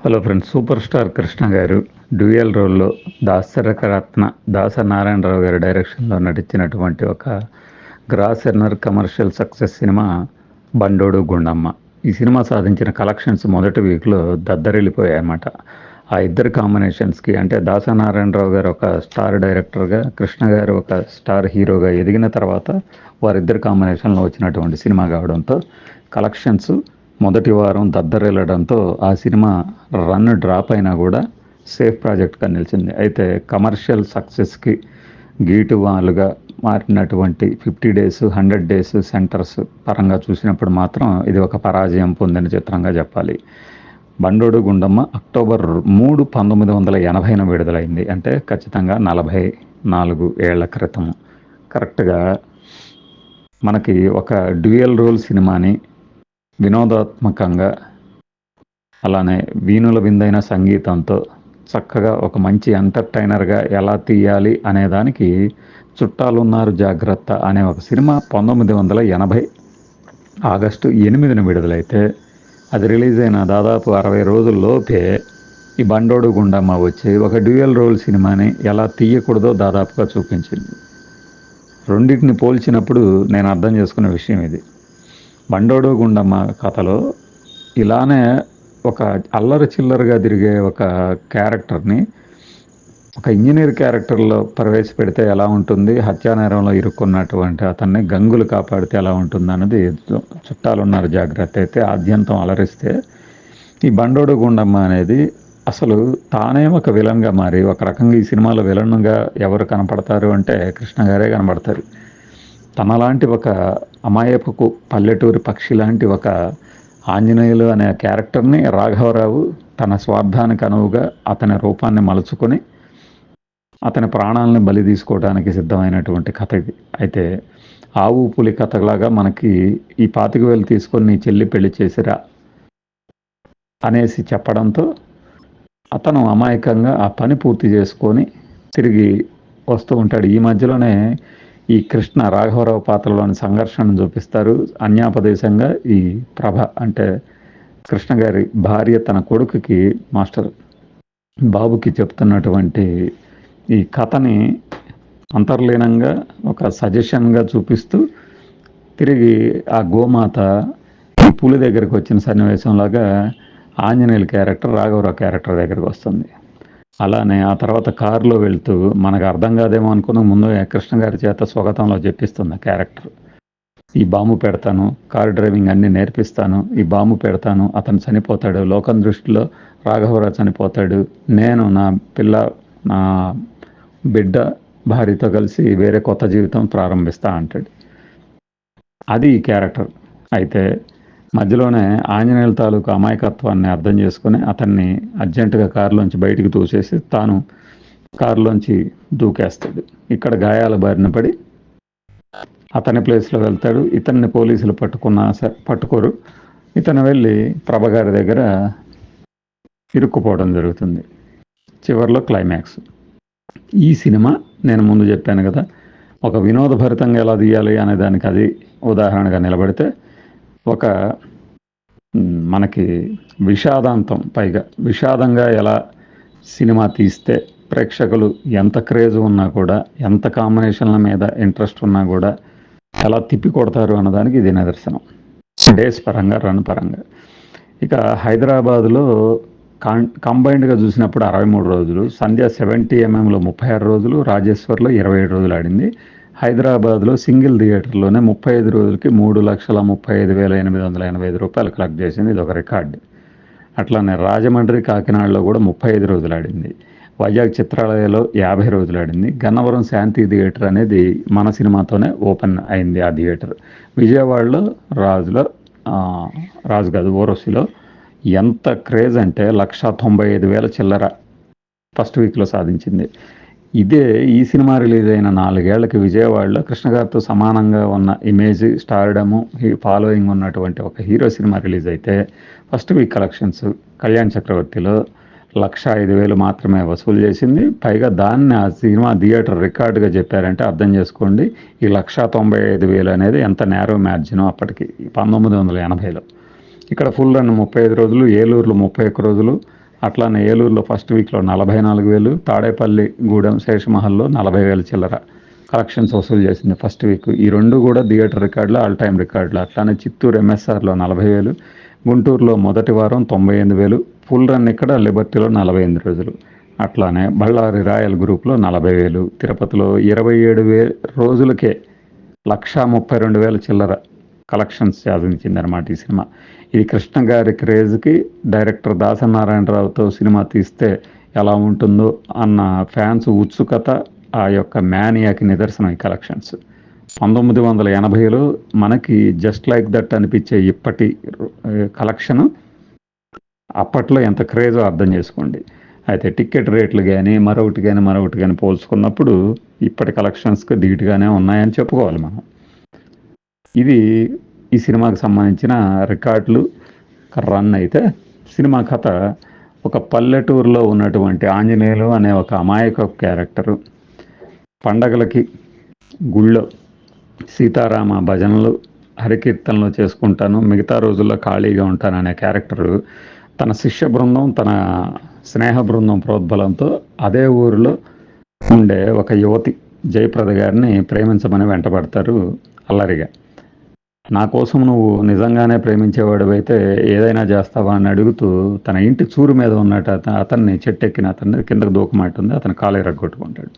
Hello friends super star Krishna garu dual రోల్లో దాసరకరత్న దాసనారాయణరావు గారి డైరెక్షన్లో నటించినటువంటి ఒక gross earner commercial success cinema Bandodu Gundamma. ఈ సినిమా సాధించిన కలెక్షన్స్ మొదటి వీక్లో దద్దరిల్లిపోయాయన్నమాట ఆ ఇద్దరు కాంబినేషన్స్కి అంటే దాసనారాయణరావు గారు ఒక స్టార్ డైరెక్టర్గా కృష్ణ గారు ఒక స్టార్ హీరోగా ఎదిగిన తర్వాత వారిద్దరు కాంబినేషన్లో వచ్చినటువంటి సినిమా కావడంతో కలెక్షన్స్ మొదటి వారం దద్దరిల్లడంతో ఆ సినిమా రన్ డ్రాప్ అయినా కూడా సేఫ్ ప్రాజెక్ట్గా నిలిచింది. అయితే కమర్షియల్ సక్సెస్కి గీటువాలుగా మారినటువంటి fifty days hundred days centres పరంగా చూసినప్పుడు మాత్రం ఇది ఒక పరాజయం పొందిన చిత్రంగా చెప్పాలి. బండోడు గుండమ్మ అక్టోబర్ మూడు పంతొమ్మిది వందల ఎనభైన విడుదలైంది. అంటే ఖచ్చితంగా నలభై నాలుగు ఏళ్ళ క్రితం. కరెక్ట్గా మనకి ఒక డ్యూయల్ రోల్ సినిమాని వినోదాత్మకంగా అలానే వీణుల విందైన సంగీతంతో చక్కగా ఒక మంచి ఎంటర్టైనర్గా ఎలా తీయాలి అనేదానికి చుట్టాలున్నారు జాగ్రత్త అనే ఒక సినిమా పంతొమ్మిది వందల ఎనభై ఆగస్టు ఎనిమిదిన విడుదలైతే అది రిలీజ్ అయిన దాదాపు అరవై రోజుల్లోపే ఈ బండోడు గుండమ్మ వచ్చి ఒక డ్యూయల్ రోల్ సినిమాని ఎలా తీయకూడదో దాదాపుగా చూపించింది. రెండింటిని పోల్చినప్పుడు నేను అర్థం చేసుకున్న విషయం ఇది. బండోడు గుండమ్మ కథలో ఇలానే ఒక అల్లరి చిల్లరగా తిరిగే ఒక క్యారెక్టర్ని ఒక ఇంజనీర్ క్యారెక్టర్లో ప్రవేశపెడితే ఎలా ఉంటుంది హత్యానేరంలో ఇరుక్కున్నటువంటి అతన్ని గంగులు కాపాడితే ఎలా ఉంటుంది అన్నది చుట్టాలు ఉన్నారు జాగ్రత్త అయితే ఆద్యంతం అలరిస్తే ఈ బండోడు గుండమ్మ అనేది అసలు తానే ఒక విలన్గా మారి ఒక రకంగా ఈ సినిమాలో విలన్గా ఎవరు కనపడతారు అంటే కృష్ణ గారే కనపడతారు తనలాంటి ఒక అమాయపుకు పల్లెటూరి పక్షి లాంటి ఒక ఆంజనేయులు అనే క్యారెక్టర్ని రాఘవరావు తన స్వార్థానికి అనువుగా అతని రూపాన్ని మలుచుకొని అతని ప్రాణాలను బలి తీసుకోవడానికి సిద్ధమైనటువంటి కథ ఇది. అయితే ఆవు పులి కథలాగా మనకి ఈ పాతిక వేలు తీసుకొని నీ చెల్లి పెళ్ళి చేసిరా అనేసి చెప్పడంతో అతను అమాయకంగా ఆ పని పూర్తి చేసుకొని తిరిగి వస్తూ ఉంటాడు. ఈ మధ్యలోనే ఈ కృష్ణ రాఘవరావు పాత్రలోని సంఘర్షణను చూపిస్తారు. అన్యాపదేశంగా ఈ ప్రభ అంటే కృష్ణ గారి భార్య తన కొడుకుకి మాస్టర్ బాబుకి చెప్తున్నటువంటి ఈ కథని అంతర్లీనంగా ఒక సజెషన్గా చూపిస్తూ తిరిగి ఆ గోమాత పులి దగ్గరికి వచ్చిన సన్నివేశంలాగా ఆంజనేయుల క్యారెక్టర్ రాఘవరావు క్యారెక్టర్ దగ్గరికి వస్తుంది. అలానే ఆ తర్వాత కారులో వెళ్తూ మనకు అర్థం కాదేమో అనుకున్న. ముందు కృష్ణ గారి చేత స్వాగతంలో చెప్పిస్తుంది క్యారెక్టర్. ఈ బాంబు పెడతాను కార్ డ్రైవింగ్ అన్నీ నేర్పిస్తాను ఈ బాంబు పెడతాను అతను చనిపోతాడు లోకం దృష్టిలో రాఘవరావు చనిపోతాడు నేను నా పిల్ల నా బిడ్డ భార్యతో కలిసి వేరే కొత్త జీవితం ప్రారంభిస్తా అంటాడు. అది ఈ క్యారెక్టర్. అయితే మధ్యలోనే ఆంజనేయుల తాలూకు అమాయకత్వాన్ని అర్థం చేసుకుని అతన్ని అర్జెంటుగా కారులోంచి బయటికి తోసేసి తాను కారులోంచి దూకేస్తాడు. ఇక్కడ గాయాల బారిన పడి అతని ప్లేస్లో వెళ్తాడు. ఇతన్ని పోలీసులు పట్టుకున్నా పట్టుకోరు. ఇతను వెళ్ళి ప్రభగారి దగ్గర ఇరుక్కుపోవడం జరుగుతుంది. చివరిలో క్లైమాక్స్. ఈ సినిమా నేను ముందు చెప్పాను కదా ఒక వినోదభరితంగా ఎలా తీయాలి అనే దానికి అది ఉదాహరణగా నిలబడితే ఒక మనకి విషాదాంతం పైగా విషాదంగా ఎలా సినిమా తీస్తే ప్రేక్షకులు ఎంత క్రేజ్ ఉన్నా కూడా ఎంత కాంబినేషన్ల మీద ఇంట్రెస్ట్ ఉన్నా కూడా ఎలా తిప్పి కొడతారు అన్నదానికి ఇది నిదర్శనం. డేస్ పరంగా రన్ పరంగా. ఇక హైదరాబాద్లో కాన్ కంబైన్డ్గా చూసినప్పుడు అరవై మూడు రోజులు సంధ్య సెవెంటీ ఎంఎంలో ముప్పై ఆరు రోజులు రాజేశ్వర్లో ఇరవై ఏడు రోజులు ఆడింది. హైదరాబాద్లో సింగిల్ థియేటర్లోనే ముప్పై ఐదు రోజులకి మూడు లక్షల ముప్పై ఐదు వేల ఎనిమిది వందల ఎనభై ఐదు రూపాయలు కలెక్ట్ చేసింది ఇది ఒక రికార్డు. అట్లానే రాజమండ్రి కాకినాడలో కూడా ముప్పై ఐదు రోజులు ఆడింది. వైజాగ్ చిత్రాలయలో యాభై రోజులు ఆడింది. గన్నవరం శాంతి థియేటర్ అనేది మన సినిమాతోనే ఓపెన్ అయింది ఆ థియేటర్. విజయవాడలో రాజులో రాజు కాదు ఓరోసిలో ఎంత క్రేజ్ అంటే లక్ష తొంభై ఐదు వేల చిల్లర ఫస్ట్ వీక్లో సాధించింది. ఇదే ఈ సినిమా రిలీజ్ అయిన నాలుగేళ్ళకి విజయవాడలో కృష్ణగారితో సమానంగా ఉన్న ఇమేజ్ స్టార్డము ఫాలోయింగ్ ఉన్నటువంటి ఒక హీరో సినిమా రిలీజ్ అయితే ఫస్ట్ వీక్ కలెక్షన్స్ కళ్యాణ్ చక్రవర్తిలో లక్ష ఐదు వేలు మాత్రమే వసూలు చేసింది. పైగా దాన్ని ఆ సినిమా థియేటర్ రికార్డుగా చెప్పారంటే అర్థం చేసుకోండి ఈ లక్ష తొంభై ఐదు వేలు అనేది ఎంత నేరో మ్యార్జినో అప్పటికి పంతొమ్మిది వందల ఎనభైలో. ఇక్కడ ఫుల్ రన్ ముప్పై ఐదు రోజులు ఏలూరులో ముప్పై ఒక్క రోజులు అట్లానే ఏలూరులో ఫస్ట్ వీక్లో నలభై నాలుగు వేలు తాడేపల్లి గూడెం శేషమహల్లో నలభై వేల చిల్లర. కలెక్షన్స్ వసూలు చేసింది ఫస్ట్ వీక్ ఈ రెండు కూడా థియేటర్ రికార్డులు ఆల్ టైమ్ రికార్డులు. అట్లానే చిత్తూరు ఎంఎస్ఆర్లో నలభై వేలు గుంటూరులో మొదటి వారం తొంభై ఎనిమిది వేలు ఫుల్ రన్ ఇక్కడ లిబర్టీలో నలభై ఎనిమిది రోజులు. అట్లానే బళ్ళారి రాయల్ గ్రూప్లో నలభై వేలు తిరుపతిలో ఇరవై ఏడు వే రోజులకే లక్షా ముప్పై రెండు వేల చిల్లర. కలెక్షన్స్ సాధించింది అనమాట ఈ సినిమా. ఇది కృష్ణ గారి క్రేజ్కి డైరెక్టర్ దాసనారాయణరావుతో సినిమా తీస్తే ఎలా ఉంటుందో అన్న ఫ్యాన్స్ ఉత్సుకత ఆ యొక్క మ్యానియాకి నిదర్శనం ఈ కలెక్షన్స్. పంతొమ్మిది వందల ఎనభైలో మనకి జస్ట్ లైక్ దట్ అనిపించే ఇప్పటి కలెక్షన్ అప్పట్లో ఎంత క్రేజో అర్థం చేసుకోండి. అయితే టికెట్ రేట్లు కానీ మరొకటి కానీ మరొకటి కానీ పోల్చుకున్నప్పుడు ఇప్పటి కలెక్షన్స్కి ధీటుగానే ఉన్నాయని చెప్పుకోవాలి మనం. ఇది ఈ సినిమాకి సంబంధించిన రికార్డులు రన్ అయితే సినిమా కథ ఒక పల్లెటూరులో ఉన్నటువంటి ఆంజనేయులు అనే ఒక అమాయక క్యారెక్టరు. పండగలకి గుళ్ళో సీతారామ భజనలు హరికీర్తనలు చేసుకుంటాను మిగతా రోజుల్లో ఖాళీగా ఉంటాను అనే క్యారెక్టరు తన శిష్య బృందం తన స్నేహ బృందం ప్రోద్బలంతో అదే ఊరిలో ఉండే ఒక యువతి జయప్రద గారిని ప్రేమించమని వెంటబడతారు అల్లరిగా. నా కోసం నువ్వు నిజంగానే ప్రేమించేవాడివైతే ఏదైనా చేస్తావా అని అడుగుతూ తన ఇంటి చూరు మీద ఉన్నట్టు అత అతన్ని చెట్టెక్కిన అతన్ని కిందకు దూకమంటుంది అతను కాలే రగ్గొట్టుకుంటాడు.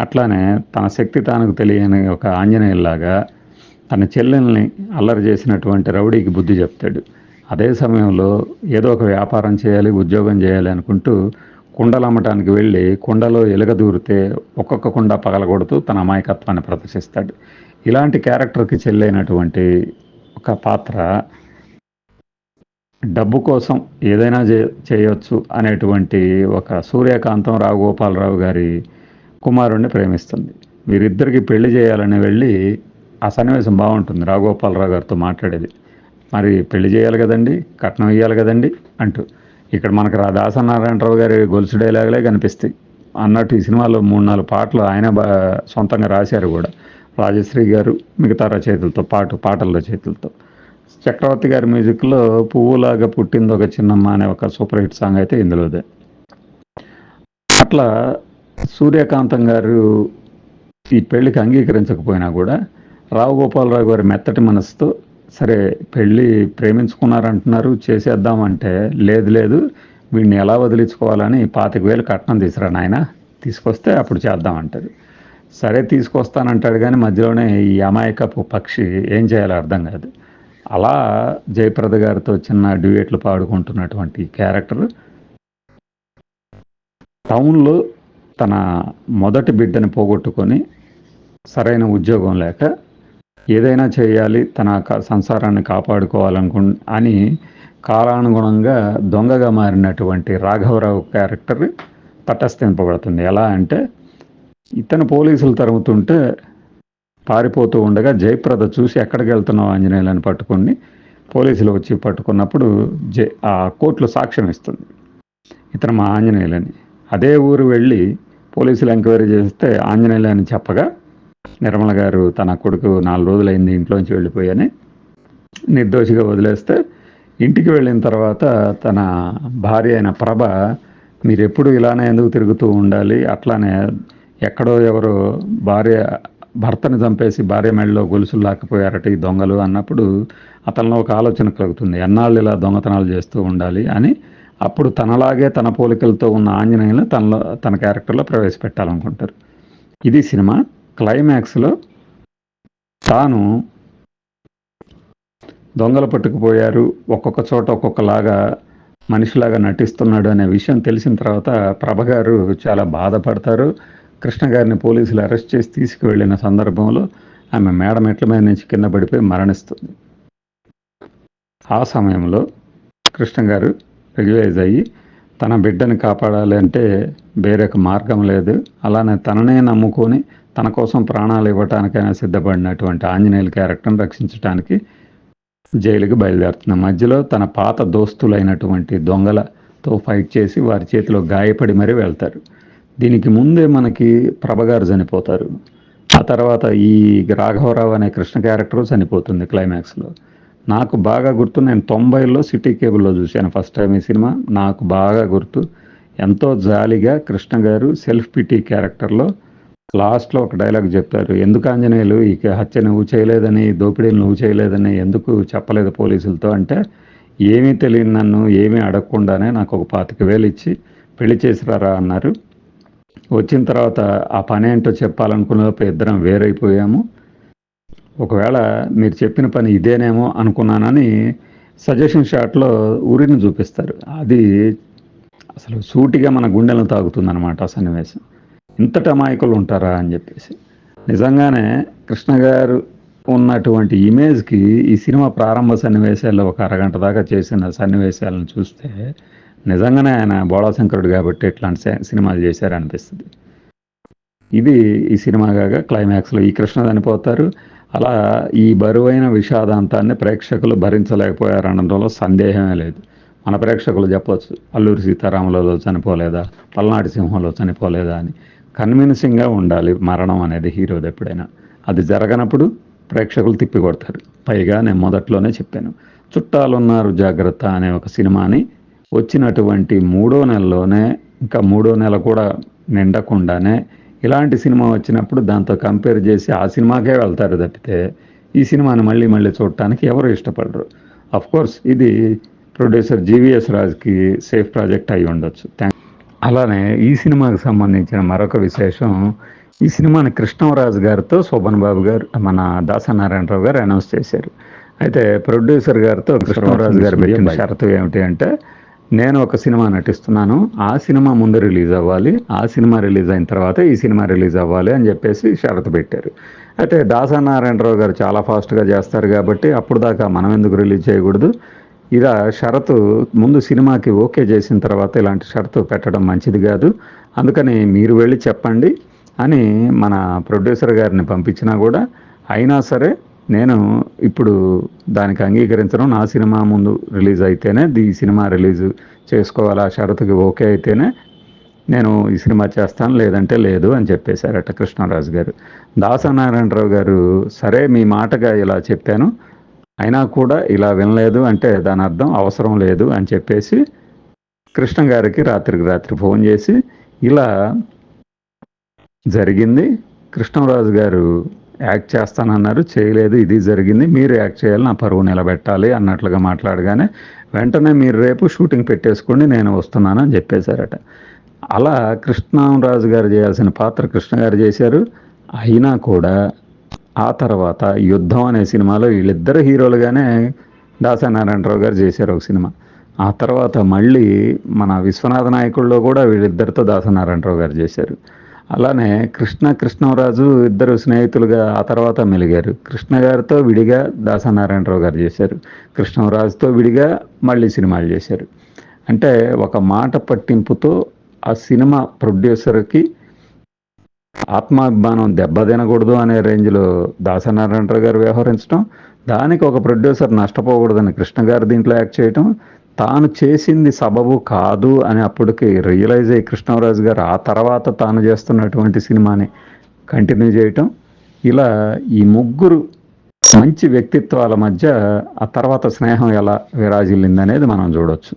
అట్లానే తన శక్తి తనకు తెలియని ఒక ఆంజనేయులాగా తన చెల్లెల్ని అల్లరి చేసినటువంటి రౌడీకి బుద్ధి చెప్తాడు. అదే సమయంలో ఏదో ఒక వ్యాపారం చేయాలి ఉద్యోగం చేయాలి అనుకుంటూ కుండలు అమ్మటానికి వెళ్ళి కుండలో ఎలుగ దూరితే ఒక్కొక్క కుండ పగలగొడుతూ తన అమాయకత్వాన్ని ప్రదర్శిస్తాడు. ఇలాంటి క్యారెక్టర్కి చెల్లైనటువంటి ఒక పాత్ర డబ్బు కోసం ఏదైనా చే చేయొచ్చు అనేటువంటి ఒక సూర్యకాంతం రాఘగోపాలరావు గారి కుమారుణ్ణి ప్రేమిస్తుంది. వీరిద్దరికి పెళ్ళి చేయాలని వెళ్ళి ఆ సన్నివేశం బాగుంటుంది. రాఘగోపాలరావు గారితో మాట్లాడేది మరి పెళ్ళి చేయాలి కదండి కట్నం ఇవ్వాలి కదండి అంటూ. ఇక్కడ మనకు రా దాసనారాయణరావు గారి గొలుసు డైలాగులే కనిపిస్తాయి. అన్నట్టు ఈ సినిమాలో మూడు నాలుగు పాటలు ఆయన సొంతంగా రాశారు కూడా. రాజశ్రీ గారు మిగతా రచయితలతో పాటు పాటల రచయితలతో. చక్రవర్తి గారి మ్యూజిక్లో పువ్వులాగా పుట్టింది ఒక చిన్నమ్మ అనే ఒక సూపర్ హిట్ సాంగ్ అయితే ఇందులోదే. అట్లా సూర్యకాంతం గారు ఈ పెళ్ళికి అంగీకరించకపోయినా కూడా రావు గోపాలరావు గారి మెత్తటి మనసుతో సరే పెళ్ళి ప్రేమించుకున్నారంటున్నారు చేసేద్దామంటే లేదు లేదు వీడిని ఎలా వదిలించుకోవాలని పాతిక వేలు కట్నం తీసురా నాయన తీసుకొస్తే అప్పుడు చేద్దామంటది సరే తీసుకొస్తానంటాడు కానీ మధ్యలోనే ఈ అమాయకపు పక్షి ఏం చేయాలో అర్థం కాదు. అలా జయప్రద గారితో చిన్న డ్యూయేట్లు పాడుకుంటున్నటువంటి క్యారెక్టర్. టౌన్లో తన మొదటి బిడ్డను పోగొట్టుకొని సరైన ఉద్యోగం లేక ఏదైనా చేయాలి తన సంసారాన్ని కాపాడుకోవాలనుకు అని కాలానుగుణంగా దొంగగా మారినటువంటి రాఘవరావు క్యారెక్టర్ తటస్థింపబడుతుంది. ఎలా అంటే ఇతను పోలీసులు తరుముతుంటే పారిపోతూ ఉండగా జయప్రద చూసి ఎక్కడికి వెళ్తున్నావు ఆంజనేయులని పట్టుకుని పోలీసులు వచ్చి పట్టుకున్నప్పుడు జై ఆ కోర్టులో సాక్ష్యం ఇస్తుంది. ఇతను మా ఆంజనేయులని. అదే ఊరు వెళ్ళి పోలీసులు ఎంక్వైరీ చేస్తే ఆంజనేయులని చెప్పగా నిర్మల గారు తన కొడుకు నాలుగు రోజులైంది ఇంట్లోంచి వెళ్ళిపోయాని. నిర్దోషిగా వదిలేస్తే ఇంటికి వెళ్ళిన తర్వాత తన భార్య అయిన ప్రభ మీరు ఎప్పుడు ఇలానే ఎందుకు తిరుగుతూ ఉండాలి? అట్లానే ఎక్కడో ఎవరో భార్య భర్తను చంపేసి భార్య మెళ్ళలో గొలుసులు లాక్కపోయారట ఈ దొంగలు అన్నప్పుడు అతనిలో ఒక ఆలోచన కలుగుతుంది. ఎన్నాళ్ళు ఇలా దొంగతనాలు చేస్తూ ఉండాలి? అని అప్పుడు తనలాగే తన పోలికలతో ఉన్న ఆంజనేయులు తనలో తన క్యారెక్టర్లో ప్రవేశపెట్టాలనుకుంటారు. ఇది సినిమా. క్లైమాక్స్లో తాను దొంగలు పట్టుకుపోయారు. ఒక్కొక్క చోట ఒక్కొక్కలాగా మనిషిలాగా నటిస్తున్నాడు అనే విషయం తెలిసిన తర్వాత ప్రభ గారు చాలా బాధపడతారు. కృష్ణ గారిని పోలీసులు అరెస్ట్ చేసి తీసుకువెళ్ళిన సందర్భంలో ఆమె మేడ మెట్ల మీద నుంచి కింద పడిపోయి మరణిస్తుంది. ఆ సమయంలో కృష్ణ గారు రిలైజ్ అయ్యి తన బిడ్డని కాపాడాలి అంటే వేరొక మార్గం లేదు. అలానే తననే నమ్ముకొని తన కోసం ప్రాణాలు ఇవ్వటానికైనా సిద్ధపడినటువంటి ఆంజనేయుల క్యారెక్టర్ని రక్షించడానికి జైలుకి బయలుదేరుతుంది మధ్యలో తన పాత దోస్తులైనటువంటి దొంగలతో ఫైట్ చేసి వారి చేతిలో గాయపడి మరీ వెళ్తారు. దీనికి ముందే మనకి ప్రభగారు చనిపోతారు. ఆ తర్వాత ఈ రాఘవరావు అనే కృష్ణ క్యారెక్టర్ చనిపోతుంది క్లైమాక్స్లో నాకు బాగా గుర్తు నేను తొంభైలో సిటీ కేబుల్లో చూశాను ఫస్ట్ టైం ఈ సినిమా. నాకు బాగా గుర్తు. ఎంతో జాలిగా కృష్ణ గారు సెల్ఫ్ పిటీ క్యారెక్టర్లో లాస్ట్లో ఒక డైలాగ్ చెప్పారు. ఎందుకు ఆంజనేయులు? ఈ హత్య నువ్వు చేయలేదని దోపిడీలు నువ్వు చేయలేదని ఎందుకు చెప్పలేదు పోలీసులతో? అంటే ఏమీ తెలియదు నన్ను ఏమీ అడగకుండానే నాకు ఒక పాతిక వేలు ఇచ్చి పెళ్ళి చేసిరారా? అన్నారు. వచ్చిన తర్వాత ఆ పని ఏంటో చెప్పాలనుకున్నప్పుడు ఇద్దరం వేరైపోయాము. ఒకవేళ మీరు చెప్పిన పని ఇదేనేమో అనుకున్నానని సజెషన్ షాట్లో ఊరిని చూపిస్తారు. అది అసలు సూటిగా మన గుండెలను తాగుతుందన్నమాట ఆ సన్నివేశం. ఇంతటి అమాయకులు ఉంటారా అని చెప్పేసి. నిజంగానే కృష్ణ గారు ఉన్నటువంటి ఇమేజ్కి ఈ సినిమా ప్రారంభ సన్నివేశాల్లో ఒక అరగంట దాకా చేసిన సన్నివేశాలను చూస్తే నిజంగానే ఆయన బోళాశంకరుడు కాబట్టి ఇట్లాంటి సినిమాలు చేశారనిపిస్తుంది. ఇది ఈ సినిమా కాగా క్లైమాక్స్లో ఈ కృష్ణ చనిపోతారు. అలా ఈ బరువైన విషాదాంతాన్ని ప్రేక్షకులు భరించలేకపోయారనడంలో సందేహమే లేదు. మన ప్రేక్షకులు చెప్పవచ్చు అల్లూరి సీతారాములలో చనిపోలేదా పల్నాటి సింహంలో చనిపోలేదా అని. కన్విన్సింగ్గా ఉండాలి మరణం అనేది హీరోది ఎప్పుడైనా. అది జరగనప్పుడు ప్రేక్షకులు తిప్పి కొడతారు పైగా నేను మొదట్లోనే చెప్పాను చుట్టాలున్నారు జాగ్రత్త అనే ఒక సినిమాని వచ్చినటువంటి మూడో నెలలోనే ఇంకా మూడో నెల కూడా నిండకుండానే ఇలాంటి సినిమా వచ్చినప్పుడు దాంతో కంపేర్ చేసి ఆ సినిమాకే వెళ్తారు తప్పితే ఈ సినిమాని మళ్ళీ మళ్ళీ చూడటానికి ఎవరు ఇష్టపడరు. కోర్స్ ఇది ప్రొడ్యూసర్ జీవీఎస్ రాజ్కి సేఫ్ ప్రాజెక్ట్ అయి ఉండొచ్చు. థ్యాంక్ అలానే ఈ సినిమాకి సంబంధించిన మరొక విశేషం ఈ సినిమాని కృష్ణరాజు గారితో శోభన్ బాబు గారు మన దాసనారాయణరావు గారు అనౌన్స్ చేశారు. అయితే ప్రొడ్యూసర్ గారితో కృష్ణరాజు గారు పెట్టిన షరతు ఏమిటి అంటే నేను ఒక సినిమా నటిస్తున్నాను. ఆ సినిమా ముందు రిలీజ్ అవ్వాలి. ఆ సినిమా రిలీజ్ అయిన తర్వాత ఈ సినిమా రిలీజ్ అవ్వాలి అని చెప్పేసి షరతు పెట్టారు. అయితే దాసనారాయణరావు గారు చాలా ఫాస్ట్గా చేస్తారు కాబట్టి అప్పుడు దాకా మనం ఎందుకు రిలీజ్ చేయకూడదు? ఇలా షరతు ముందు సినిమాకి ఓకే చేసిన తర్వాత ఇలాంటి షరతు పెట్టడం మంచిది కాదు. అందుకని మీరు వెళ్ళి చెప్పండి అని మన ప్రొడ్యూసర్ గారిని పంపించినా కూడా అయినా సరే నేను ఇప్పుడు దానికి అంగీకరించడం నా సినిమా ముందు రిలీజ్ అయితేనే ఈ సినిమా రిలీజ్ చేసుకోవాలి ఆ షరతుకి ఓకే అయితేనే నేను ఈ సినిమా చేస్తాను లేదంటే లేదు అని చెప్పేశారట కృష్ణరాజు గారు. దాసనారాయణరావు గారు సరే మీ మాటగా ఇలా చెప్పాను అయినా కూడా ఇలా వినలేదు అంటే దాని అర్థం అవసరం లేదు అని చెప్పేసి కృష్ణ గారికి రాత్రికి రాత్రి ఫోన్ చేసి ఇలా జరిగింది. కృష్ణరాజు గారు యాక్ట్ చేస్తానన్నారు. చేయలేదు ఇది జరిగింది. మీరు యాక్ట్ చేయాలి నా పరువు నిలబెట్టాలి అన్నట్లుగా మాట్లాడగానే వెంటనే మీరు రేపు షూటింగ్ పెట్టేసుకోండి నేను వస్తున్నాను అని చెప్పేశారట. అలా కృష్ణరాజు గారు చేయాల్సిన పాత్ర కృష్ణ గారు చేశారు. అయినా కూడా ఆ తర్వాత యుద్ధం అనే సినిమాలో వీళ్ళిద్దరు హీరోలుగానే దాసనారాయణరావు గారు చేశారు ఒక సినిమా. ఆ తర్వాత మళ్ళీ మన విశ్వనాథ నాయకుల్లో కూడా వీళ్ళిద్దరితో దాసనారాయణరావు గారు చేశారు. అలానే కృష్ణ కృష్ణరాజు ఇద్దరు స్నేహితులుగా ఆ తర్వాత మెలిగారు. కృష్ణ గారితో విడిగా దాసనారాయణరావు గారు చేశారు. కృష్ణరాజుతో విడిగా మళ్ళీ సినిమాలు చేశారు. అంటే ఒక మాట పట్టింపుతో ఆ సినిమా ప్రొడ్యూసర్కి ఆత్మాభిమానం దెబ్బతినకూడదు అనే రేంజ్లో దాసనారాయణరావు గారు వ్యవహరించడం దానికి ఒక ప్రొడ్యూసర్ నష్టపోకూడదని కృష్ణ గారు దీంట్లో యాక్ట్ చేయటం తాను చేసింది సబబు కాదు అని అప్పటికి రియలైజ్ అయ్యి కృష్ణరాజు గారు ఆ తర్వాత తాను చేస్తున్నటువంటి సినిమాని కంటిన్యూ చేయటం. ఇలా ఈ ముగ్గురు మంచి వ్యక్తిత్వాల మధ్య ఆ తర్వాత స్నేహం ఎలా విరాజిల్లింది అనేది మనం చూడవచ్చు